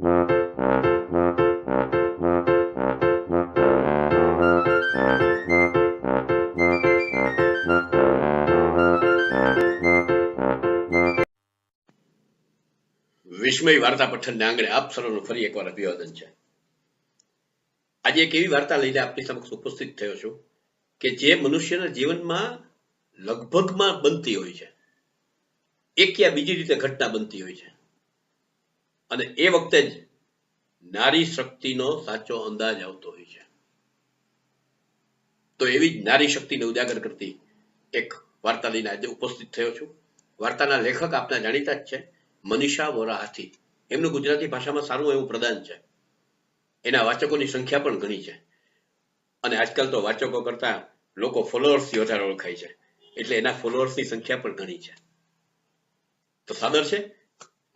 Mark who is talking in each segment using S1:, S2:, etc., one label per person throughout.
S1: વિસ્મય વાર્તા પઠનને આંગણે આપ સર્વનું ફરી એકવાર અભિવાદન છે. આજે એક એવી વાર્તા લઈને આપની સમક્ષ ઉપસ્થિત થયો છું કે જે મનુષ્યના જીવનમાં લગભગમાં બનતી હોય છે. એક યા બીજી રીતે ઘટના બનતી હોય છે. અને એ વખતે જ નારી શક્તિનો સાચો અંદાજ આવતો હોય છે. તો એવી જ નારી શક્તિને ઉજાગર કરતી એક વાર્તા લઈને આજે ઉપસ્થિત થયો છું. વાર્તાના લેખક આપના જાણીતા જ છે, મનીષા વોરા હાથી એમનું ગુજરાતી ભાષામાં સારું એવું પ્રદાન છે. એના વાચકોની સંખ્યા પણ ઘણી છે. અને આજકાલ તો વાચકો કરતા લોકો ફોલોઅર્સથી વધારે ઓળખાય છે. એટલે એના ફોલોઅર્સની સંખ્યા પણ ઘણી છે. તો સાદર છે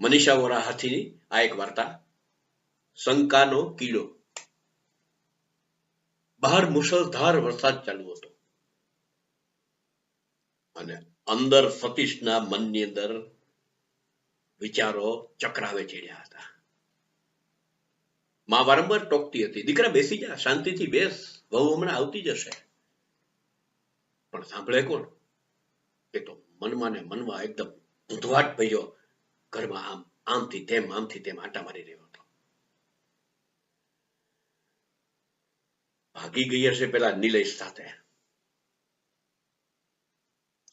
S1: મનીષા વોરા હાથીની આ એક વાર્તા. શંકાનો કીડો. બહાર મુશળધાર વરસાદ ચાલુ હતો. અને અંદર સતીશના મનની અંદર વિચારો ચક્રાવે ચડ્યા હતા. માં વારંવાર ટોકતી હતી, દીકરા, બેસી જા, શાંતિથી બેસ, વહુ હમણાં આવતી જશે. પણ સાંભળે કોણ? એ તો મનમાં ને મનમાં એકદમ ઉધવાટ ભર્યો ઘરમાં આમ, આમથી તેમ આમથી તેમ આટા મારી રહ્યો હતો. ભાગી ગઈ હશે પેલા નિલેશ સાથે.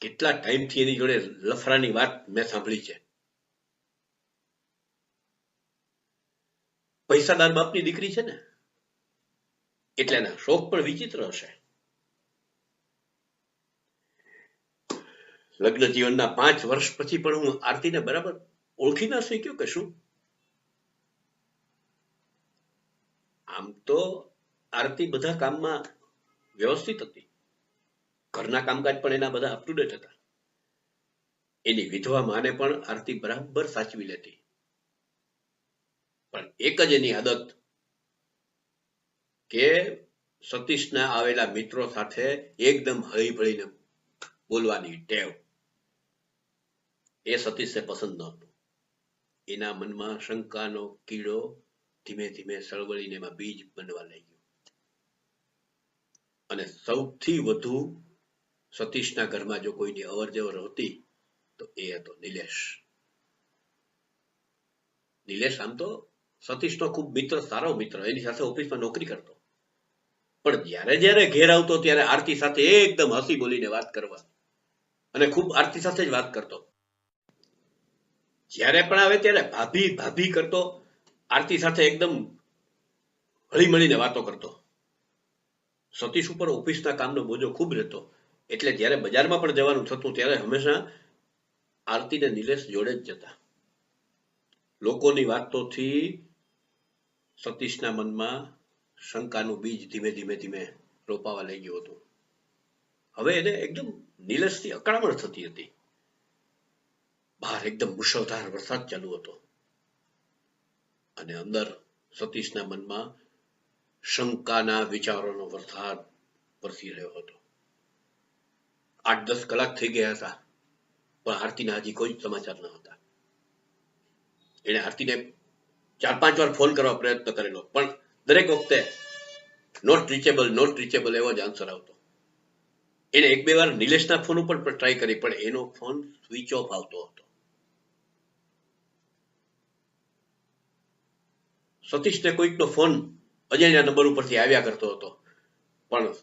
S1: કેટલા ટાઈમથી એની જોડે લફરાની વાત મેં સાંભળી છે. પૈસાદાર બાપની દીકરી છે ને? એટલે એના શોખ પણ વિચિત્ર હશે. લગ્ન જીવનના પાંચ વર્ષ પછી પણ હું આરતીને બરાબર ઓળખી ના શક્યો કે શું આમ તો આરતી બધા કામમાં વ્યવસ્થિત હતી. ઘરના કામકાજ પણ એના બધા અપ ટુ ડેટ હતા. એની વિધવા માને પણ આરતી બરાબર સાચવી લેતી. પણ એક જ એની આદત કે સતીશના આવેલા મિત્રો સાથે એકદમ હળીભળીને બોલવાની ટેવ. એ સતીશને પસંદ નહોતું. એના મનમાં શંકાનો કીડો ધીમે ધીમે સળવળીને એમાં બીજ બનવા લાગ્યો. અને સૌથી વધુ સતીશના ઘરમાં જો કોઈની અવર જવર હતી, તો એ હતો નિલેશ. નિલેશ આમ તો સતીશનો ખૂબ મિત્ર, સારો મિત્ર, એની સાથે ઓફિસમાં નોકરી કરતો. પણ જ્યારે જ્યારે ઘેર આવતો, ત્યારે આરતી સાથે એકદમ હસી બોલીને વાત કરવા અને ખૂબ આરતી સાથે જ વાત કરતો. જ્યારે પણ આવે ત્યારે ભાભી ભાભી કરતો, આરતી સાથે એકદમ હળી મળીને વાતો કરતો. સતીશ ઉપર ઓફિસના કામનો બોજો ખૂબ રહેતો. એટલે જ્યારે બજારમાં પણ જવાનું થતું, ત્યારે હંમેશા આરતીને નિલેશ જોડે જ જતા. લોકોની વાતોથી સતીશના મનમાં શંકાનું બીજ ધીમે ધીમે ધીમે રોપાવા લઈ ગયું હતું. હવે એને એકદમ નિલેશથી અકળામણ થતી હતી. બહાર એકદમ મુશળધાર વરસાદ ચાલુ હતો. અને અંદર સતીશના મનમાં શંકાના વિચારોનો વરસાદ વરસી રહ્યો હતો. આઠ દસ કલાક થઈ ગયા હતા, પણ આરતીના હજી કોઈ સમાચાર ન હતા. એને આરતીને ચાર પાંચ વાર ફોન કરવા પ્રયત્ન કરેલો, પણ દરેક વખતે નોટ રીચેબલ નોટ રીચેબલ એવો જ આન્સર આવતો. એને એક બે વાર નિલેશના ફોન ઉપર પણ ટ્રાય કરી, પણ એનો ફોન સ્વિચ ઓફ આવતો હતો. સતીશને કોઈકનો ફોન અજાણ્યા નંબર ઉપરથી આવ્યા કરતો હતો. પણ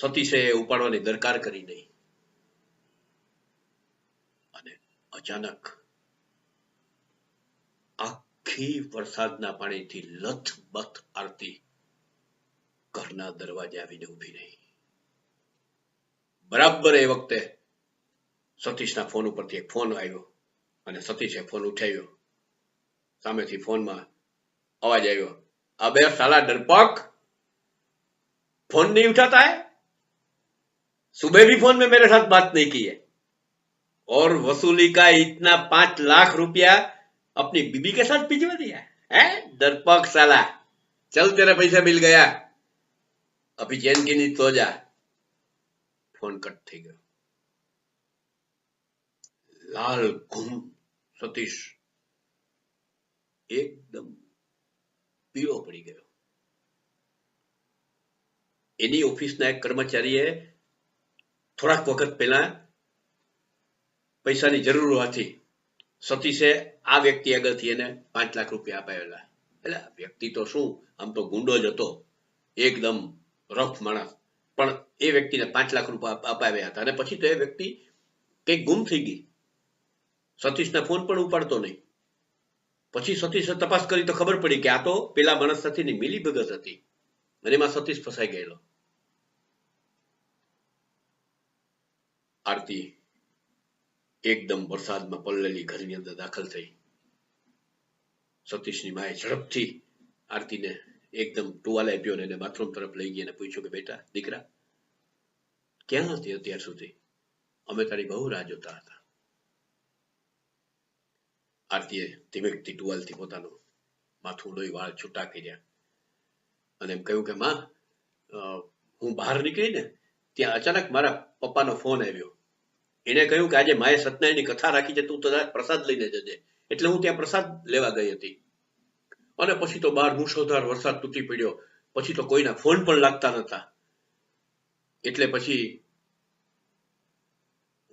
S1: સતીશે ઉપાડવાની દરકાર કરી નહીં. અને અચાનક આખી વરસાદના પાણીથી લથબથ આરતી ઘરના દરવાજે આવીને ઊભી રહી. બરાબર એ વખતે સતીશના ફોન ઉપરથી એક ફોન આવ્યો અને સતીશે ફોન ઉઠાવ્યો. સામેથી ફોનમાં અવાજ આવ્યો અબે સાલા डरपोक फोन नहीं उठाता है सुबह भी फोन में मेरे साथ बात नहीं की है और वसूली का इतना पांच लाख रुपया अपनी बीबी के साथ भिजवा दिया है डरपोक साला चल तेरे पैसा मिल गया अभी चैन की नींद सो जा ફોન કટ થઈ ગયો લાલ ઘૂમ સતીશ એકદમ પીળો પડી ગયો. એની ઓફિસના એક કર્મચારીએ થોડાક વખત પહેલા પૈસાની જરૂર હોવાથી સતીશે આ વ્યક્તિ આગળથી એને પાંચ લાખ રૂપિયા અપાવેલા એટલે વ્યક્તિ તો શું? આમ તો ગુંડો જ હતો. એકદમ રફ માણસ. પણ એ વ્યક્તિને પાંચ લાખ રૂપિયા અપાવ્યા હતા. અને પછી તો એ વ્યક્તિ કંઈક ગુમ થઈ ગઈ. સતીશના ફોન પણ ઉપાડતો નહીં. પછી સતીશે તપાસ કરી તો ખબર પડી કે આ તો પેલા માણસ સાથેની મિલીભગત હતી. અને એમાં સતીશ ફસાઈ ગયેલો. આરતી, એકદમ વરસાદમાં પલળેલી ઘરની અંદર દાખલ થઈ. સતીશની માએ ઝડપથી આરતીને એકદમ ટુવાલ આપ્યો અને બાથરૂમ તરફ લઈ ગઈ અને પૂછ્યું કે, બેટા, દીકરા, ક્યાં હતી અત્યાર સુધી? અમે તારી બહુ રાહ જોતા હતા. આરતીએ ધીમેકથી ટુવાલથી પોતાનું માથું લોહી વાળ છૂટા કર્યા. અને એમ કહ્યું કે, માં હું બહાર નીકળી ને ત્યાં અચાનક મારા પપ્પાનો ફોન આવ્યો. એને કહ્યું કે, આજે માએ સત્યનારાયણની કથા રાખી છે, તું તારા પ્રસાદ લઈને જજે. એટલે હું ત્યાં પ્રસાદ લેવા ગઈ હતી. અને પછી તો બહાર મુશળધાર વરસાદ તૂટી પડ્યો. પછી તો કોઈના ફોન પણ લાગતા નતા એટલે પછી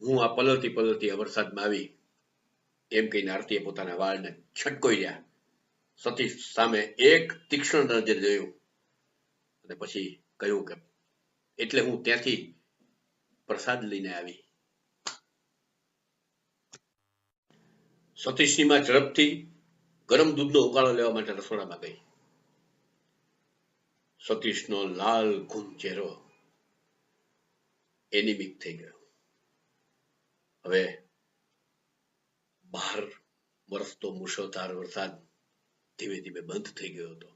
S1: હું આ પલળતી પલળતી આ વરસાદમાં આવી એમ કહીને આરતીએ પોતાના વાળને છટકોઈ સતીશ સામે એક તીક્ષ્ણ નજર જોયું અને પછી કહ્યું કે, એટલે હું ત્યાંથી પ્રસાદ લઈને આવી. સતીશની ઝડપથી ગરમ દૂધનો ઉકાળો લેવા માટે રસોડામાં ગઈ. સતીશનો લાલ ઘૂમ ચહેરો એનિમિક થઈ ગયો. હવે બહાર વરસતો મુશળધાર વરસાદ ધીમે ધીમે બંધ થઈ ગયો હતો.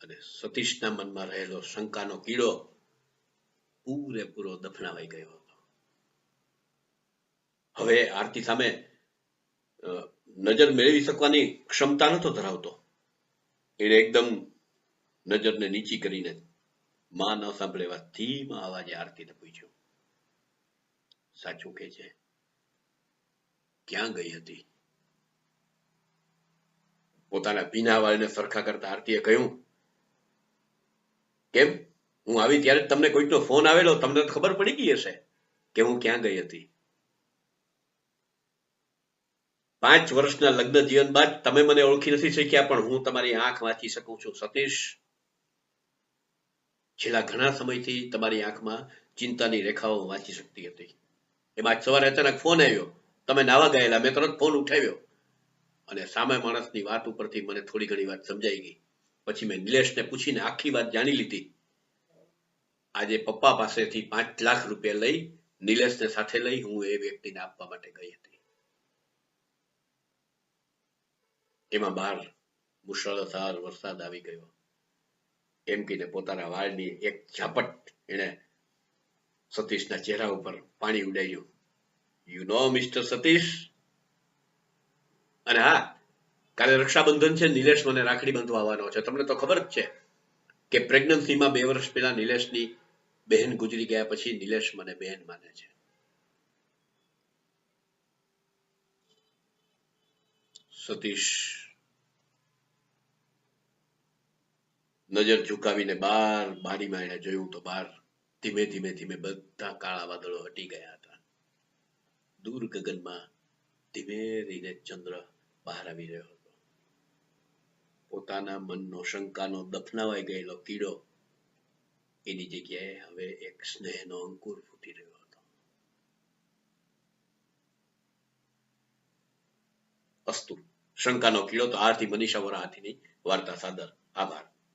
S1: અને સતીશના મનમાં રહેલો શંકાનો કીડો પૂરેપૂરો દફનાવાઈ ગયો હતો. હવે આરતી સામે નજર મેળવી શકવાની ક્ષમતા નતો ધરાવતો. એને એકદમ નજરને નીચી કરીને માં ન સાંભળે એવા ધીમા અવાજે આરતીને પૂછ્યું, સાચું કે છે? ક્યાં ગઈ હતી? પોતાના ભીના વાળને સરખા કરતા આરતીએ કહ્યું, કેમ? હું આવી ત્યારે તમને કોઈકનો ફોન આવેલો, તમને ખબર પડી ગઈ હશે કે હું ક્યાં ગઈ હતી. પાંચ વર્ષના લગ્ન જીવન બાદ તમે મને ઓળખી નથી શક્યા, પણ હું તમારી આંખ વાંચી શકું છું, સતીશ. છેલ્લા ઘણા સમયથી તમારી આંખમાં ચિંતાની રેખાઓ વાંચી શકતી હતી. એમાં સવારે અચાનક ફોન આવ્યો. તમે નાવા ગયેલા. મેં તરત ફોન ઉઠાવ્યો. અને સામે માણસની વાત ઉપરથી મને થોડી ઘણી વાત સમજાઈ ગઈ. પછી મેં નિલેશને પૂછીને આખી વાત જાણી લીધી. આજે પપ્પા પાસેથી પાંચ લાખ રૂપિયા લઈ નિલેશને સાથે લઈ હું એ વ્યક્તિને આપવા માટે ગઈ હતી. એમાં બહાર મુશળધાર વરસાદ આવી ગયો. એમ કહીને પોતાના વાળની એક ઝાપટ એણે સતીશના ચહેરા ઉપર પાણી ઉડાડ્યું. યુ નો મિસ્ટર સતીશ અને હા, કાલે રક્ષાબંધન છે, નિલેશ મને રાખડી બાંધવા છે. તમને તો ખબર જ છે કે પ્રેગ્નન્સીમાં બે વર્ષ પહેલા નિલેશની બહેન ગુજરી ગયા પછી નિલેશ મને બહેન માને છે. સતીશ, નજર ઝુકાવીને બાર બારીમાં એને જોયું તો બહાર ધીમે ધીમે ધીમે બધા કાળા વાદળો હટી ગયા. દૂર ગગનમાં ધીમે ધીમે ચંદ્ર બહાર આવી રહ્યો હતો. પોતાના મનનો શંકાનો દફનાવાઈ ગયેલો કીડો એની જગ્યાએ હવે એક સ્નેહનો અંકુર ફૂટી રહ્યો હતો. અસ્તુ, શંકાનો કીડો તો આરથી મનીષા વરા હાથીની વાર્તા, સાદર, આભાર.